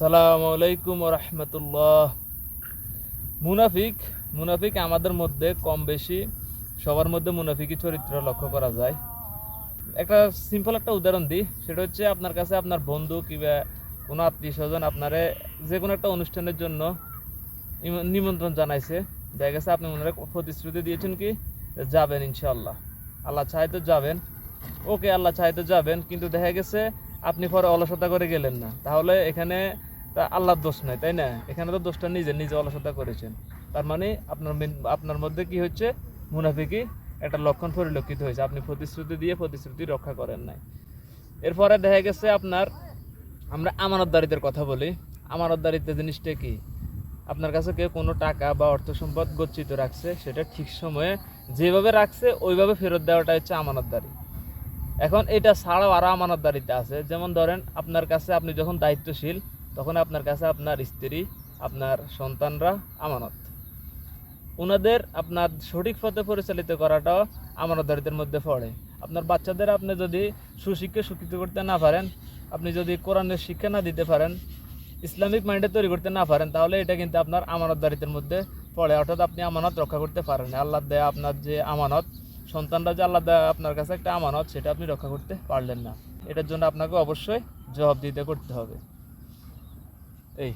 সালামু আলাইকুম রহমতুল্লাহ। মুনাফিক মুনাফিক আমাদের মধ্যে কম বেশি, সবার মধ্যে মুনাফিকি চরিত্র লক্ষ্য করা যায়। একটা সিম্পল একটা উদাহরণ দিই, সেটা হচ্ছে আপনার কাছে আপনার বন্ধু কিংবা কোনো আত্মীয় স্বজন আপনারে যে কোনো একটা অনুষ্ঠানের জন্য নিমন্ত্রণ জানাইছে। দেখা গেছে আপনি ওনারা প্রতিশ্রুতি দিয়েছেন কি? যাবেন ইনশাল্লাহ আল্লাহ চাই তো যাবেন। ওকে আল্লাহ চাই তো যাবেন, কিন্তু দেখা গেছে আপনি পরে অলসতা করে গেলেন না। তাহলে এখানে তা আল্লাহর দোষ নাই, তাই না? এখানে তো দোষটা নিজে নিজে অলসতা করেছেন। তার মানে আপনার আপনার মধ্যে কি হচ্ছে? মুনাফিকি একটা লক্ষণ পরিলক্ষিত হয়েছে। আপনি প্রতিশ্রুতি দিয়ে প্রতিশ্রুতি রক্ষা করেন নাই। এরপরে দেখা গেছে আপনার, আমরা আমানতদারিদের কথা বলি। আমানতদারিত্ব জিনিসটা কি? আপনার কাছে কেউ কোনো টাকা বা অর্থ সম্পদ গচ্ছিত রাখছে, সেটা ঠিক সময়ে যেভাবে রাখছে, ওইভাবে ফেরত দেওয়াটা হচ্ছে আমানতদারি। এখন এটা ছাড়াও আরও আমানতদারিতে আছে। যেমন ধরেন, আপনার কাছে আপনি যখন দায়িত্বশীল, তখন আপনার কাছে আপনার স্ত্রী, আপনার সন্তানরা আমানত। ওনাদের আপনার সঠিক পথে পরিচালিত করাটাও আমানতদারিদের মধ্যে পড়ে। আপনার বাচ্চাদের আপনি যদি সুশিক্ষা শিক্ষিত করতে না পারেন, আপনি যদি কোরআনের শিক্ষা না দিতে পারেন, ইসলামিক মাইন্ডে তৈরি করতে না পারেন, তাহলে এটা কিন্তু আপনার আমানতদারিতের মধ্যে পড়ে। অর্থাৎ আপনি আমানত রক্ষা করতে পারেন আল্লাহ দেয়া, আপনার যে আমানত সন্তানরা যে আল্লাহ আপনার কাছে একটা আমানত, সেটা আপনি রক্ষা করতে পারলেন না। এটার জন্য আপনাকে অবশ্যই জবাব দিতে করতে হবে। এই।